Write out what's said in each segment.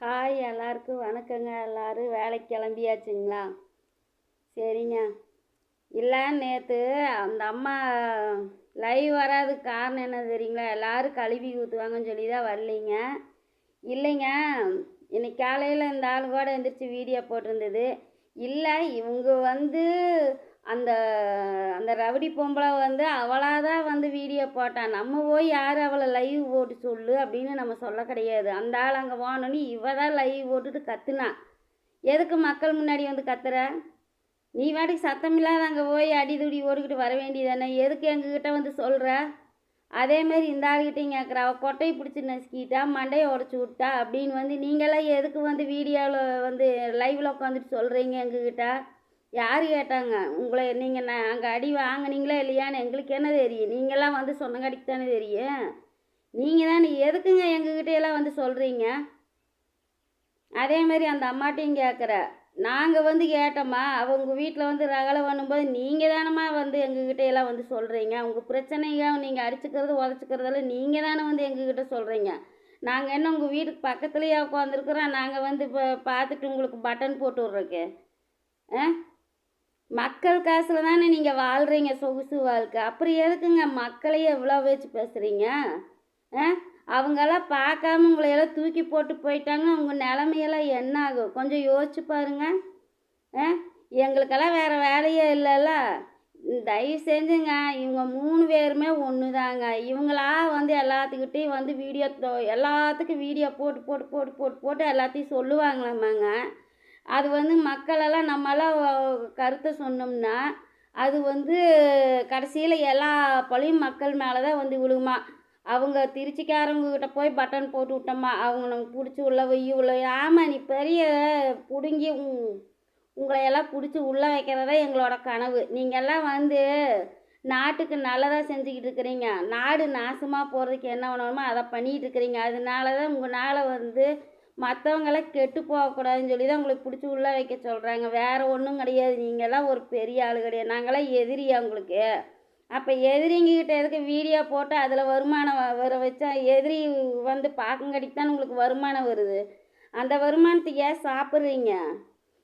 Hi எல்லாருக்கும் வணக்கங்க. எல்லாரும் வேலைக்கு கிளம்பியாச்சுங்களா? சரிங்க. இல்லை நேற்று அந்த அம்மா லைவ் வராதுக்கு காரணம் என்ன தெரியுங்களா? எல்லோரும் கழுவி ஊற்றுவாங்கன்னு சொல்லி தான் வரலைங்க. இல்லைங்க. இன்னைக்கு காலையில் இந்த ஆள் கூட எந்திரிச்சு வீடியோ போட்டிருந்தது. இல்லை இவங்க வந்து அந்த அந்த ரவுடி பொம்பளை வந்து அவளாக தான் வந்து வீடியோ போட்டான் நம்ம போய் யார் அவளை லைவ் போட்டு சொல்லு அப்படின்னு நம்ம சொல்ல கிடையாது. அந்த ஆள் அங்கே போனோன்னு இவ தான் லைவ் போட்டுட்டு கத்துனா. எதுக்கு மக்கள் முன்னாடி வந்து கத்துற? நீ வாட்டுக்கு சத்தமில்லாத அங்கே போய் அடிதுடி ஓடிக்கிட்டு வர வேண்டியதானே எதுக்கு எங்ககிட்ட வந்து சொல்கிற அதேமாரி இந்த ஆள்கிட்டையும் கேட்குறா அவள் கொட்டையை பிடிச்சி நசுக்கிட்டா மண்டையை உடச்சி விட்டா அப்படின்னு வந்து நீங்களாம் எதுக்கு வந்து வீடியோவில் வந்து லைவில் உட்காந்துட்டு சொல்கிறீங்க எங்ககிட்ட? யார் கேட்டாங்க? உங்களை நீங்கள் நான் அங்கே அடி வாங்கினீங்களா இல்லையான்னு எங்களுக்கு என்ன தெரியும்? நீங்களாம் வந்து சொன்னங்காடிக்கு தானே தெரியும். நீங்கள் தானே எதுக்குங்க எங்ககிட்ட எல்லாம் வந்து சொல்கிறீங்க அதே மாதிரி அந்த அம்மாட்டையும் கேட்குற நாங்கள் வந்து கேட்டோம்மா அவங்க வீட்டில் வந்து ரகலை பண்ணும்போது நீங்கள் தானம்மா வந்து எங்ககிட்ட எல்லாம் வந்து சொல்கிறீங்க உங்கள் பிரச்சனைங்க நீங்கள் அடிச்சுக்கிறது உதச்சிக்கிறதெல்லாம் நீங்கள் தானே வந்து எங்ககிட்ட சொல்கிறீங்க நாங்கள் என்ன உங்கள் வீட்டுக்கு பக்கத்துலேயே உட்காந்துருக்குறோம் நாங்கள் வந்து இப்போ பார்த்துட்டு உங்களுக்கு பட்டன் போட்டு விட்றோக்கு ஆ? மக்கள் காசில் தானே நீங்கள் வாழ்கிறீங்க சொகுசு வாழ்க்கை. அப்புறம் எதுக்குங்க மக்களையே எவ்வளோ வச்சு பேசுகிறீங்க ஆ? அவங்கெல்லாம் பார்க்காம உங்களையெல்லாம் தூக்கி போட்டு போயிட்டாங்க. அவங்க நிலமையெல்லாம் என்ன ஆகும்? கொஞ்சம் யோசிச்சு பாருங்க. ஆ? எங்களுக்கெல்லாம் வேறு வேலையே இல்லைல்ல. தயவு செஞ்சுங்க. இவங்க மூணு பேருமே ஒன்று தாங்க இவங்களா வந்து எல்லாத்துக்கிட்டையும் வந்து வீடியோ எல்லாத்துக்கும் வீடியோ போட்டு போட்டு போட்டு போட்டு போட்டு எல்லாத்தையும் சொல்லுவாங்களாமாங்க. அது வந்து மக்களெல்லாம் நம்மளாம் கருத்தை சொன்னோம்னா அது வந்து கடைசியில் எல்லா பழியும் மக்கள் மேலே தான் வந்து விழுகுமா அவங்க திருச்சிக்காரங்ககிட்ட போய் பட்டன் போட்டு விட்டோம்மா அவங்க நமக்கு பிடிச்சி உள்ள வெய்ய உள்ள ஆமாம் நீ பெரிய பிடுங்கி உங்களை எல்லாம் பிடிச்சி உள்ளே வைக்கிறதா எங்களோட கனவு. நீங்கள்லாம் வந்து நாட்டுக்கு நல்லதாக செஞ்சுக்கிட்டு இருக்கிறீங்க. நாடு நாசமாக போகிறதுக்கு என்ன பண்ணணுமோ அதை பண்ணிகிட்டு இருக்கிறீங்க. அதனால தான் உங்களால் வந்து மற்றவங்களாம் கெட்டு போகக்கூடாதுன்னு சொல்லி தான் உங்களுக்கு பிடிச்சி உள்ளே வைக்க சொல்கிறாங்க வேறு ஒன்றும் கிடையாது. நீங்கள்லாம் ஒரு பெரிய ஆள் கிடையாது. நாங்களாம் எதிரியா உங்களுக்கு. அப்போ எதிரிங்கிட்ட எதுக்கு வீடியோ போட்டு அதில் வருமானம் வர வச்சா எதிரி வந்து பார்க்கங்கடிக்கு தான் உங்களுக்கு வருமானம் வருது. அந்த வருமானத்துக்கு ஏன் சாப்பிட்றீங்க?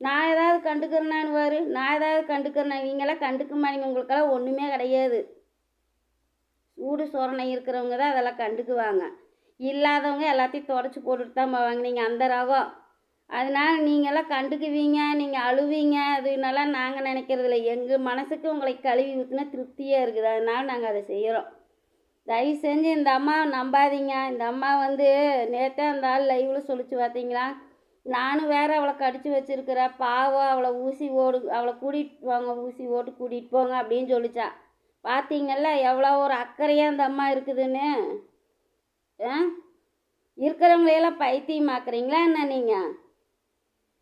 நான் ஏதாவது கண்டுக்கிறேனான்னு வரு நான் ஏதாவது கண்டுக்கிறேன்? நீங்களாம் கண்டுக்க மாட்டீங்க உங்களுக்கெல்லாம் ஒன்றுமே கிடையாது. சூடு சோரணை இருக்கிறவங்க தான் அதெல்லாம் கண்டுக்குவாங்க. இல்லாதவங்க எல்லாத்தையும் தொடச்சி போட்டுட்டு தான் போவாங்க. நீங்கள் அந்த ரகம். அதனால நீங்களாம் கண்டுக்குவீங்க நீங்கள் அழுவீங்க. அதுனாலாம் நாங்கள் நினைக்கிறதில்ல எங்கள் மனசுக்கு உங்களை கழுவி ஊற்றினா திருப்தியாக இருக்குது. அதனால் நாங்கள் அதை செய்கிறோம் தயவு செஞ்சு இந்த அம்மாவை நம்பாதீங்க. இந்த அம்மா வந்து நேற்றே அந்த ஆள் லைவில் சொல்லிச்சு பார்த்தீங்களா நானும் வேறு அவளை கடிச்சு வச்சுருக்கிறேன் பாவம் அவளை ஊசி ஓடு அவளை கூட்டிகிட்டு போங்க ஊசி ஓட்டு கூட்டிகிட்டு போங்க அப்படின்னு சொல்லிச்சா. பார்த்தீங்கல்ல எவ்வளோ ஒரு அக்கறையாக அந்த அம்மா இருக்குதுன்னு. ஆ? இருக்கிறவங்களையெல்லாம் பைத்தியமாக்குறீங்களா என்ன நீங்கள்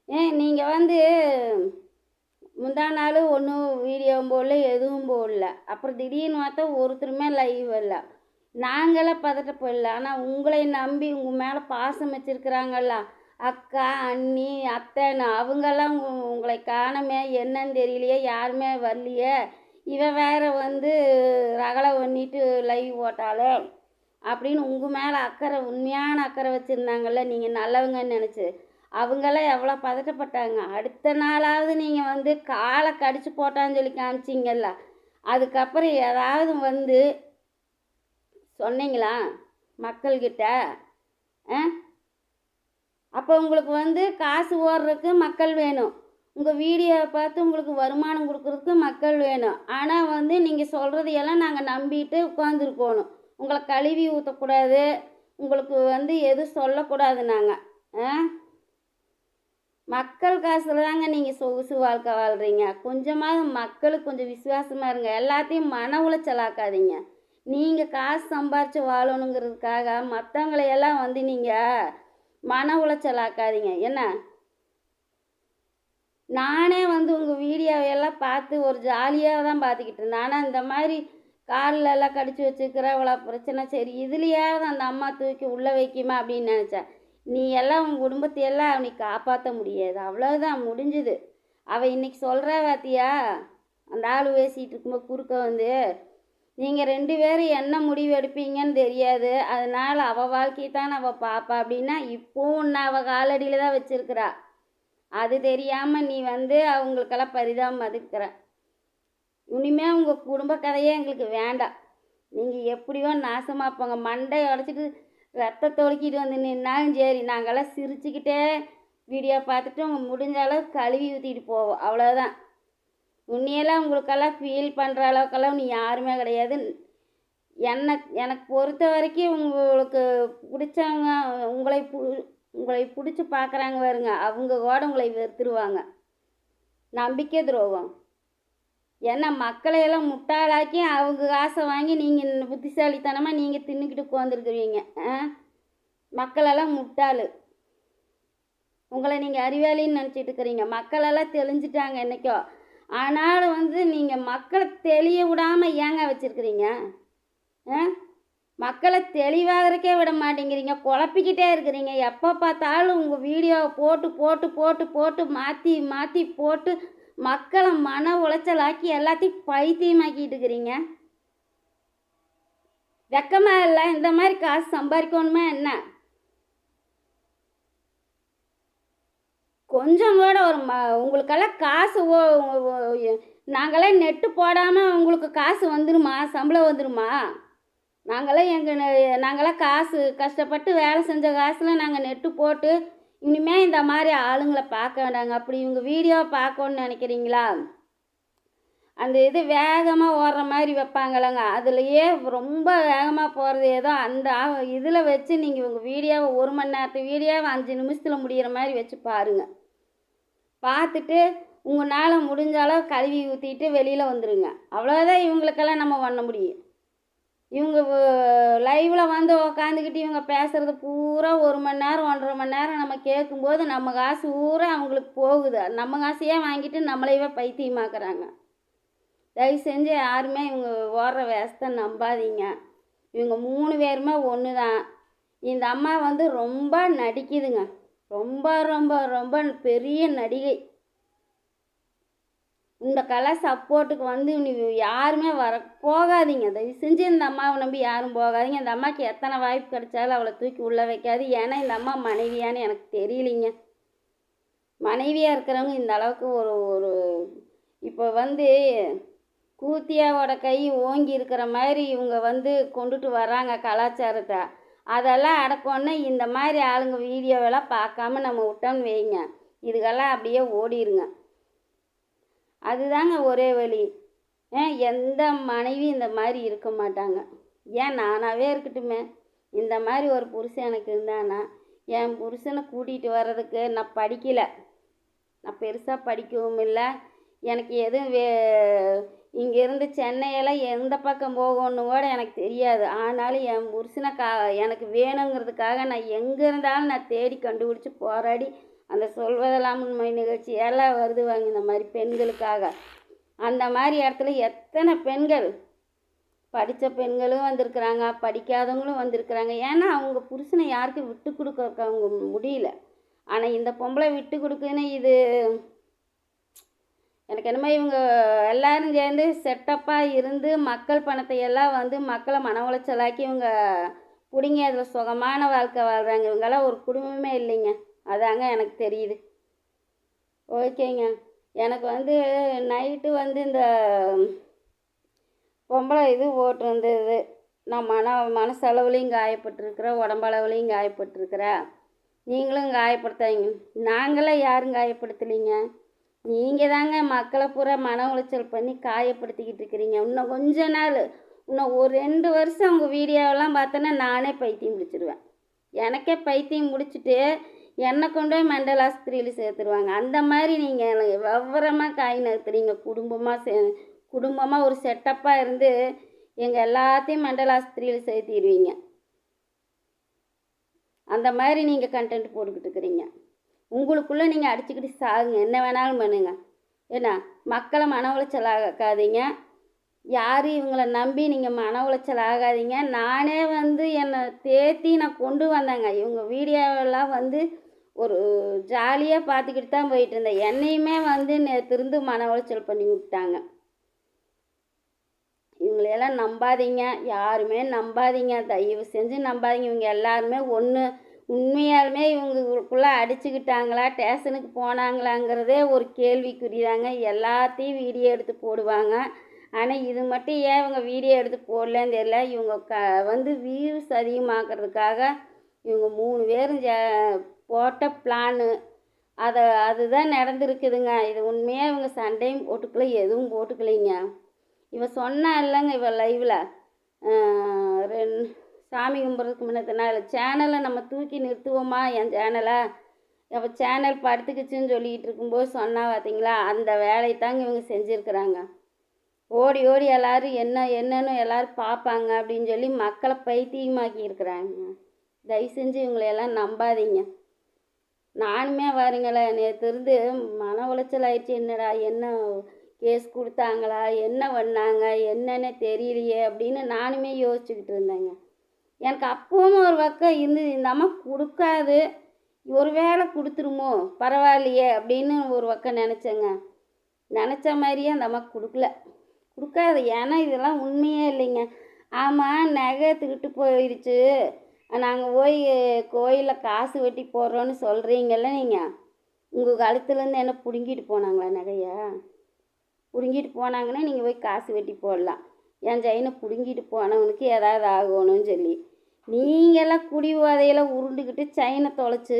ஏ நீங்கள் வந்து முந்தா நாள் ஒன்றும் வீடியோவும் போடல எதுவும் போடல. அப்புறம் திடீர்னு பார்த்தா ஒருத்தருமே லைவ் இல்லை. நாங்களாம் போயிடல ஆனால் உங்களை நம்பி உங்கள் மேலே பாசம் வச்சுருக்குறாங்கல்ல அக்கா அண்ணி அத்தைன்னு அவங்கெல்லாம் உங்களை காணமே என்னன்னு தெரியலையே யாருமே வரலையே. இவன் வேற வந்து ரகலை பண்ணிட்டு லைவ் போட்டாலே. அப்படின்னு உங்கள் மேலே அக்கறை உண்மையான அக்கறை வச்சுருந்தாங்கல்ல நீங்கள் நல்லவங்கன்னு நினச்சி. அவங்களாம் எவ்வளோ பதட்டப்பட்டாங்க. அடுத்த நாளாவது நீங்கள் வந்து காலை கடிச்சு போட்டான்னு சொல்லி காமிச்சிங்கல்ல அதுக்கப்புறம் ஏதாவது வந்து சொன்னீங்களா மக்கள்கிட்ட? ஆ? அப்போ உங்களுக்கு வந்து காசு ஓடுறதுக்கு மக்கள் வேணும். உங்கள் வீடியோவை பார்த்து உங்களுக்கு வருமானம் கொடுக்குறதுக்கு மக்கள் வேணும். ஆனால் வந்து நீங்கள் சொல்கிறதையெல்லாம் நாங்கள் நம்பிட்டு உட்காந்துருக்கணும் உங்களை கழுவி ஊற்றக்கூடாது உங்களுக்கு வந்து எதுவும் சொல்லக்கூடாது நாங்கள் ஆ? மக்கள் காசில் தாங்க நீங்கள் சொகுசு வாழ்க்கை வாழ்கிறீங்க கொஞ்சமாவது மக்களுக்கு கொஞ்சம் விசுவாசமாக இருங்க. எல்லாத்தையும் மன உளைச்சலாக்காதீங்க. நீங்கள் காசு சம்பாரித்து வாழணுங்கிறதுக்காக மற்றவங்களையெல்லாம் வந்து நீங்கள் மன உளைச்சலாக்காதீங்க. என்ன? நானே வந்து உங்கள் வீடியோவையெல்லாம் பார்த்து ஒரு ஜாலியாக தான் பார்த்துக்கிட்டு இருந்தேன். ஆனால் இந்த மாதிரி கால்லெல்லாம் கடிச்சு வச்சுக்கிற இவ்வளோ பிரச்சனை. சரி இதுலையாவது அந்த அம்மா தூக்கி உள்ளே வைக்குமா அப்படின்னு நினச்சேன். நீ எல்லாம் உன் குடும்பத்தையெல்லாம் அவனை காப்பாற்ற முடியாது. அவ்வளோதான் முடிஞ்சுது. அவள் இன்னைக்கு சொல்கிறா வாத்தியா அந்த ஆள் பேசிகிட்டு இருக்கும்போது குறுக்க வந்து நீங்கள் ரெண்டு பேரும் என்ன முடிவு எடுப்பீங்கன்னு தெரியாது. அதனால் அவள் வாழ்க்கையை தான் அவள் பார்ப்பா அப்படின்னா இப்போவும் உன்னை அவள் காலடியில் தான் வச்சுருக்கிறா. அது தெரியாமல் நீ வந்து அவங்களுக்கெல்லாம் பரிதாபம் மதுக்கிற. இனிமே உங்கள் குடும்ப கதையே எங்களுக்கு வேண்டாம். நீங்கள் எப்படியோ நாசமாக போங்க. மண்டையை உடச்சிட்டு ரத்தத்தை ஒழுக்கிட்டு வந்து நின்னாலும் சரி நாங்கள்லாம் சிரிச்சுக்கிட்டே வீடியோ பார்த்துட்டு உங்கள் முடிஞ்ச அளவுக்கு கழுவி ஊற்றிட்டு போவோம். அவ்வளோதான் உன்னையெல்லாம் உங்களுக்கெல்லாம் ஃபீல் பண்ணுற அளவுக்கெல்லாம் நீ யாருமே கிடையாது. என்னை எனக்கு பொறுத்த வரைக்கும் உங்களுக்கு பிடிச்சவங்க உங்களை பு உங்களை பிடிச்சி பார்க்குறாங்க பாருங்க. அவங்க கூட உங்களை வெறுத்துருவாங்க. நம்பிக்கை துரோகம். ஏன்னா மக்களையெல்லாம் முட்டாளாக்கி அவங்க காசை வாங்கி நீங்கள் புத்திசாலித்தனமாக நீங்கள் தின்னுக்கிட்டு உட்காந்துருக்குறீங்க மக்களெல்லாம் முட்டாள். உங்களை நீங்கள் அறிவாளின்னு நினச்சிட்டு இருக்கிறீங்க மக்களெல்லாம் தெளிஞ்சிட்டாங்க என்றைக்கோ ஆனாலும் வந்து நீங்கள் மக்களை தெளிய விடாமல் ஏங்க வச்சுருக்கிறீங்க? ஆ? மக்களை தெளிவாகிறக்கே விட மாட்டேங்கிறீங்க. குழப்பிக்கிட்டே இருக்கிறீங்க. எப்போ பார்த்தாலும் உங்கள் வீடியோவை போட்டு போட்டு போட்டு போட்டு மாற்றி மாற்றி போட்டு மக்களை மன உளைச்சலாக்கி எல்லாத்தையும் பைத்தியமாக்கிட்டு இருக்கிறீங்க வெக்கமாக இல்லை இந்த மாதிரி காசு சம்பாதிக்கணுமா என்ன? கொஞ்சம் கூட ஒரு ம உங்களுக்கெல்லாம் காசு ஓ ஓ- நாங்களாம் நெட்டு போடாமல் உங்களுக்கு காசு வந்துருமா? சம்பளம் வந்துருமா? நாங்களாம் எங்கள் நாங்களாம் காசு கஷ்டப்பட்டு வேலை செஞ்ச காசில் நாங்கள் நெட்டு போட்டு இனிமே இந்த மாதிரி ஆளுங்களை பார்க்க வேண்டாங்க. அப்படி இவங்க வீடியோ பார்க்கணுன்னு நினைக்கிறீங்களா? அந்த இது வேகமாக ஓடுற மாதிரி வைப்பாங்களங்க. அதுலேயே ரொம்ப வேகமாக போகிறது ஏதோ அந்த இதில் வச்சு நீங்கள் உங்கள் வீடியோவை ஒரு மணி நேரத்து வீடியோவை அஞ்சு நிமிஷத்தில் முடிகிற மாதிரி வச்சு பாருங்கள் பார்த்துட்டு உங்களால் முடிஞ்ச அளவு கழுவி ஊற்றிட்டு வெளியில் வந்துடுங்க அவ்வளோதான் இவங்களுக்கெல்லாம் நம்ம பண்ண முடியும். இவங்க லைவில் வந்து உக்காந்துக்கிட்டு இவங்க பேசுகிறது பூரா ஒரு மணி நேரம் ஒன்றரை மணி நேரம் நம்ம கேட்கும்போது நம்ம காசு பூரா அவங்களுக்கு போகுது. நம்ம காசையே வாங்கிட்டு நம்மளையவே பைத்தியமாக்குறாங்க. தயவு செஞ்சு யாருமே இவங்க ஓடுற வேஸ்தை நம்பாதீங்க. இவங்க மூணு பேருமே ஒன்று தான் இந்த அம்மா வந்து ரொம்ப நடிக்குதுங்க. ரொம்ப ரொம்ப ரொம்ப பெரிய நடிகை. இந்த கலை சப்போர்ட்டுக்கு வந்து நீ யாருமே வர போகாதீங்க. தயவு செஞ்சு இந்த அம்மாவை நம்பி யாரும் போகாதீங்க. இந்த அம்மாவுக்கு எத்தனை வாய்ப்பு கிடைச்சாலும் அவளை தூக்கி உள்ளே வைக்காது. ஏன்னா இந்த அம்மா மனைவியான்னு எனக்கு தெரியலிங்க. மனைவியாக இருக்கிறவங்க இந்த அளவுக்கு ஒரு ஒரு இப்போ வந்து கூத்தியாவோட கை ஓங்கி இருக்கிற மாதிரி இவங்க வந்து கொண்டுட்டு வராங்க கலாச்சாரத்தை. அதெல்லாம் அடக்கணும்னா இந்த மாதிரி ஆளுங்க வீடியோவெல்லாம் பார்க்காம நம்ம விட்டோம்னு வைங்க. இதுக்கெல்லாம் அப்படியே ஓடிருங்க. அதுதாங்க ஒரே வழி. ஏன் எந்த மனைவி இந்த மாதிரி இருக்க மாட்டாங்க. ஏன் நானாகவே இருக்கட்டுமே. இந்த மாதிரி ஒரு புருஷன் எனக்கு இருந்தானா என் புருஷனை கூட்டிகிட்டு வர்றதுக்கு நான் படிக்கலை. நான் பெருசாக படிக்கவும் இல்லை. எனக்கு எதுவும் வே இங்கேருந்து சென்னையெல்லாம் எந்த பக்கம் போகணும்னு கூட எனக்கு தெரியாது. ஆனாலும் என் புருஷனை கா எனக்கு வேணுங்கிறதுக்காக நான் எங்கே இருந்தாலும் நான் தேடி கண்டுபிடிச்சி போராடி அந்த சொல்வதெல்லாம் உண்மை நிகழ்ச்சி. எல்லாம் வருதுவாங்க இந்த மாதிரி பெண்களுக்காக. அந்த மாதிரி இடத்துல எத்தனை பெண்கள்? படித்த பெண்களும் வந்திருக்கிறாங்க படிக்காதவங்களும் வந்திருக்கிறாங்க. ஏன்னா அவங்க புருஷனை யாருக்கும் விட்டு கொடுக்க அவங்க முடியல. ஆனால் இந்த பொம்பளை விட்டு கொடுக்குன்னு இது எனக்கு என்னமோ இவங்க எல்லாரும் சேர்ந்து செட்டப்பாக இருந்து மக்கள் பணத்தை எல்லாம் வந்து மக்களை மன உளைச்சலாக்கி இவங்க பிடிங்க அதில் சுகமான வாழ்க்கை வாழ்கிறாங்க இவங்கெல்லாம் ஒரு குடும்பமே இல்லைங்க. அதாங்க எனக்கு தெரியுது. ஓகேங்க. எனக்கு வந்து நைட்டு வந்து இந்த பொம்பளை இது போட்டு நான் மன மனசளவுலேயும் காயப்பட்டிருக்கிறேன் உடம்பளவுலேயும் காயப்பட்டிருக்கிறேன் நீங்களும் காயப்படுத்தாங்க நாங்களாம் யாரும் காயப்படுத்தலைங்க. நீங்கள் தாங்க மக்களை பூரா மன உளைச்சல் பண்ணி காயப்படுத்திக்கிட்டு இருக்கிறீங்க. இன்னும் கொஞ்ச நாள் இன்னும் ஒரு ரெண்டு வருஷம் உங்கள் வீடியோவெல்லாம் பார்த்தோன்னா நானே பைத்தியம் பிடிச்சிடுவேன் எனக்கே பைத்தியம் முடிச்சுட்டு என்னை கொண்டு போய் மெண்டல் ஆஸ்பத்திரியில் சேர்த்துருவாங்க. அந்த மாதிரி நீங்கள் விவரமாக காய் நகர்த்துறீங்க. குடும்பமாக சே குடும்பமாக ஒரு செட்டப்பாக இருந்து எங்கள் எல்லாத்தையும் மெண்டல் ஆஸ்பத்திரியில் சேர்த்திடுவீங்க. அந்த மாதிரி நீங்கள் கண்டென்ட் போட்டுக்கிட்டு இருக்கிறீங்க. உங்களுக்குள்ளே நீங்கள் அடிச்சுக்கிட்டு சாகுங்க. என்ன வேணாலும் பண்ணுங்க. என்ன மக்களை மன உளைச்சல் யாரும் இவங்களை நம்பி நீங்கள் மன உளைச்சல் ஆகாதீங்க. நானே வந்து என்னை தேத்தி நான் கொண்டு வந்தேங்க. இவங்க வீடியோவெல்லாம் வந்து ஒரு ஜாலியாக பார்த்துக்கிட்டு தான் போயிட்டு இருந்தேன் என்னையுமே வந்து நேற்று இருந்து மன உளைச்சல் பண்ணி விட்டாங்க இவங்களையெல்லாம் நம்பாதீங்க. யாருமே நம்பாதீங்க. தயவு செஞ்சு நம்பாதீங்க. இவங்க எல்லாருமே ஒன்று உண்மையாலுமே இவங்களுக்குள்ளே அடிச்சுக்கிட்டாங்களா ஸ்டேஷனுக்கு போனாங்களாங்கிறதே ஒரு கேள்விக்குறிதாங்க. எல்லாத்தையும் வீடியோ எடுத்து போடுவாங்க. ஆனால் இது மட்டும் ஏன் இவங்க வீடியோ எடுத்து போடலன்னு தெரியல. இவங்க க வந்து வியூஸ் அதிகமாக்குறதுக்காக இவங்க மூணு பேரும் ஜ போட்ட பிளானு அதை அதுதான் நடந்துருக்குதுங்க. இது உண்மையாக இவங்க சண்டையும் போட்டுக்கல எதுவும் போட்டுக்கலைங்க. இவன் சொன்னா இல்லைங்க இவன் லைவில் ரெண் சாமி கும்பிட்றதுக்கு முன்னத்தினால சேனலை நம்ம தூக்கி நிறுத்துவோமா என் சேனலை அப்போ சேனல் படுத்துக்குச்சுன்னு சொல்லிகிட்டு இருக்கும்போது சொன்னா பார்த்தீங்களா அந்த வேலையை தாங்க இவங்க செஞ்சுருக்குறாங்க. ஓடி ஓடி எல்லோரும் என்ன என்னன்னு எல்லாரும் பார்ப்பாங்க அப்படின்னு சொல்லி மக்களை பைத்தியமாக்கி இருக்கிறாங்க. தயவு செஞ்சு இவங்களையெல்லாம் நம்பாதீங்க. நானுமே பாருங்களேன் நேற்று இருந்து மன உளைச்சல் ஆயிடுச்சு. என்னடா என்ன கேஸ் கொடுத்தாங்களா என்ன பண்ணாங்க என்னன்னு தெரியலையே அப்படின்னு நானுமே யோசிச்சுக்கிட்டு இருந்தேங்க. எனக்கு அப்பவும் ஒரு பக்கம் இருந்தது இந்த அம்மா கொடுக்காது ஒரு வேளை கொடுத்துருமோ பரவாயில்லையே அப்படின்னு ஒரு பக்கம் நினச்சேங்க. நினச்ச மாதிரியே அந்த அம்மா கொடுக்கல. கொடுக்காது. ஏன்னா இதெல்லாம் உண்மையே இல்லைங்க. ஆமாம் நகை எடுத்துக்கிட்டு போயிடுச்சு. நாங்கள் போய் கோயிலில் காசு வெட்டி போடுறோன்னு சொல்கிறீங்கல்ல நீங்கள் உங்கள் கழுத்துலேருந்து என்ன பிடுங்கிட்டு போனாங்களா நகையை? பிடுங்கிட்டு போனாங்கன்னா நீங்கள் போய் காசு வெட்டி போடலாம். என் செயினை பிடுங்கிட்டு போனவனுக்கு ஏதாவது ஆகணும்னு சொல்லி. நீங்களாம் குடி போதையில் உருண்டுக்கிட்டு செயினை தொலைச்சி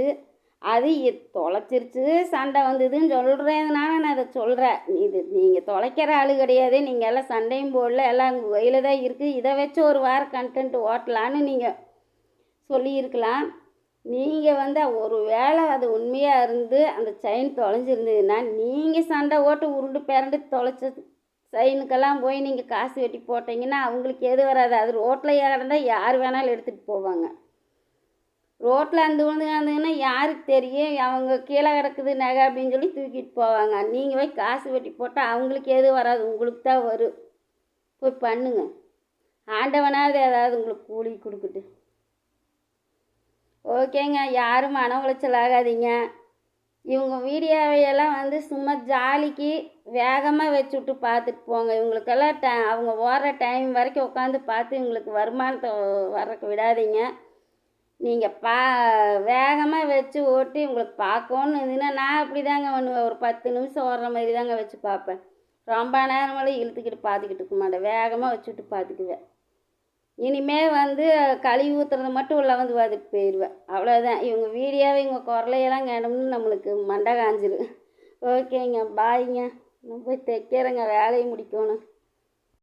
அது தொலைச்சிருச்சு சண்டை வந்ததுன்னு சொல்கிறதுனால நான் அதை சொல்கிறேன் இது நீங்கள் தொலைக்கிற ஆள் கிடையாது. நீங்கள் எல்லாம் சண்டையும் போடல. எல்லாம் உங்கள் கையில் தான் இருக்குது இதை வச்சு ஒரு வாரம் கண்டென்ட் ஓட்டலான்னு நீங்கள் சொல்லியிருக்கலாம். நீங்கள் வந்து ஒரு வேளை அது உண்மையாக இருந்து அந்த செயின் தொலைஞ்சிருந்ததுன்னா நீங்கள் சண்டை ஓட்டு உருண்டு பிறண்டு தொலைச்ச செயினுக்கெல்லாம் போய் நீங்கள் காசு வெட்டி போட்டிங்கன்னா அவங்களுக்கு எது வராது. அது ரோட்டில் இறந்தால் யார் வேணாலும் எடுத்துகிட்டு போவாங்க. ரோட்டில் அந்த விழுந்து கிடந்ததுன்னா யாருக்கு தெரியும்? அவங்க கீழே கிடக்குது நகை அப்படின்னு சொல்லி தூக்கிட்டு போவாங்க. நீங்கள் போய் காசு வெட்டி போட்டால் அவங்களுக்கு எது வராது? உங்களுக்கு தான் வரும். போய் பண்ணுங்க. ஆண்டவனாவது ஏதாவது உங்களுக்கு கூலி கொடுக்கட்டு. ஓகேங்க. யாரும் மன உளைச்சல் ஆகாதீங்க. இவங்க வீடியோவையெல்லாம் வந்து சும்மா ஜாலிக்கு வேகமாக வச்சு விட்டு பார்த்துட்டு போங்க. இவங்களுக்கெல்லாம் ட அவங்க ஓடுற டைம் வரைக்கும் உட்காந்து பார்த்து இவங்களுக்கு வருமானத்தை வரக்கு விடாதீங்க. நீங்கள் பா வேகமாக வச்சு ஓட்டி உங்களுக்கு பார்க்கணுன்னு இருந்ததுன்னா நான் அப்படி தாங்க பண்ணுவேன். ஒரு பத்து நிமிஷம் ஓடுற மாதிரி தாங்க வச்சு பார்ப்பேன். ரொம்ப நேரமெல்லாம் இழுத்துக்கிட்டு பார்த்துக்கிட்டு இருக்க மாட்டேன். வேகமாக வச்சுட்டு பார்த்துக்குவேன். இனிமேல் வந்து கழுவி ஊற்றுறது மட்டும் உள்ள வந்து பார்த்துட்டு போயிடுவேன். அவ்வளோதான் இவங்க வீடியோவை இவங்க குரலையெல்லாம் கேட்டோம்னு நம்மளுக்கு மண்டை காஞ்சிரு ஓகேங்க. பாய்ங்க. நான் போய் தைக்கிறேங்க. வேலையை முடிக்கணும்.